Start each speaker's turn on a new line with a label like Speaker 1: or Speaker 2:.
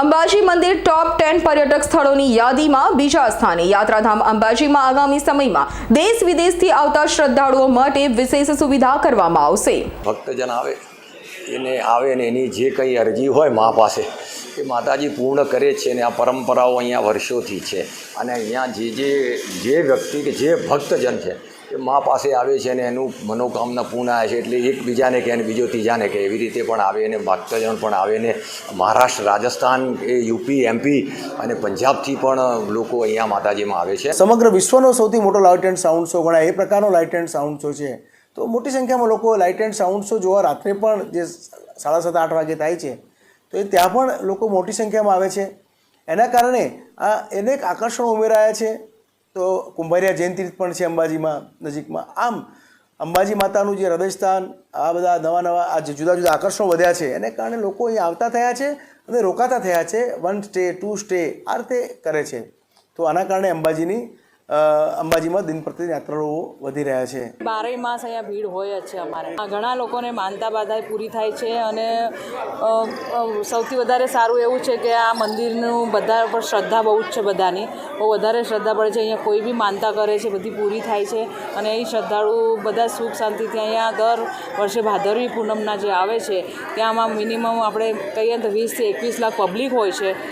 Speaker 1: અંબાજી મંદિર top ten પર્યટક સ્થળોની યાદીમાં બીજા સ્થાને યાત્રાધામ અંબાજીમાં આગામી સમયમાં દેશ વિદેશથી આવતા શ્રદ્ધાળુઓ માટે વિશેષ સુવિધા કરવામાં આવશે.
Speaker 2: ભક્તજન આવે, એને આવે ને એની જે કંઈ અરજી હોય મા પાસે, એ માતાજી પૂર્ણ કરે છે ને આ પરંપરાઓ અહીંયા વર્ષોથી છે. અને અહીંયા જે જે જે વ્યક્તિ કે જે ભક્તજન છે મા પાસે આવે છે ને એનું મનોકામના પૂર્ણ આવે છે એટલે એકબીજાને કહે અને બીજો ત્રીજાને કહે. એવી રીતે પણ આવે ને ભક્તજન પણ આવે ને મહારાષ્ટ્ર, રાજસ્થાન એ યુપી એમપી અને પંજાબથી પણ લોકો અહીંયા માતાજીમાં આવે છે.
Speaker 3: સમગ્ર વિશ્વનો સૌથી મોટો લાઇટ એન્ડ સાઉન્ડ શો ગણાય. એ પ્રકારનો લાઇટ એન્ડ સાઉન્ડ શો છે. તો મોટી સંખ્યામાં લોકો લાઇટ એન્ડ સાઉન્ડ શો જોવા રાત્રે પણ જે સાડા સાત, આઠ વાગે થાય છે. તો એ ત્યાં પણ લોકો મોટી સંખ્યામાં આવે છે. એના કારણે આ એને એક આકર્ષણ ઉમેરાયા છે. તો કુંભારિયા જૈન તીર્થ પણ છે અંબાજીમાં નજીકમાં. આમ, અંબાજી માતાનું જે હૃદયસ્થાન, આ બધા નવા નવા, આ જુદા જુદા આકર્ષણો વધ્યા છે, એને કારણે લોકો અહીં આવતા થયા છે અને રોકાતા થયા છે. વન સ્ટે, ટુ સ્ટે આ રીતે કરે છે. તો આના કારણે અંબાજીની અંબાજીમાં દિન પ્રતિદિન યાત્રાળુઓ વધી રહ્યા છે.
Speaker 4: બારેય માસ અહીંયા ભીડ હોય જ છે અમારે. ઘણા લોકોને માનતા બાધાય પૂરી થાય છે અને સૌથી વધારે સારું એવું છે કે આ મંદિરનું બધા પર શ્રદ્ધા બહુ જ છે બધાની. બહુ વધારે શ્રદ્ધા પડે છે, અહીંયા કોઈ બી માનતા કરે છે, બધી પૂરી થાય છે અને અહીં શ્રદ્ધાળુ બધા સુખ શાંતિથી અહીંયા દર વર્ષે ભાદરવી પૂનમના જે આવે છે, ત્યાંમાં મિનિમમ આપણે કહીએ તો વીસથી એકવીસ લાખ પબ્લિક હોય છે.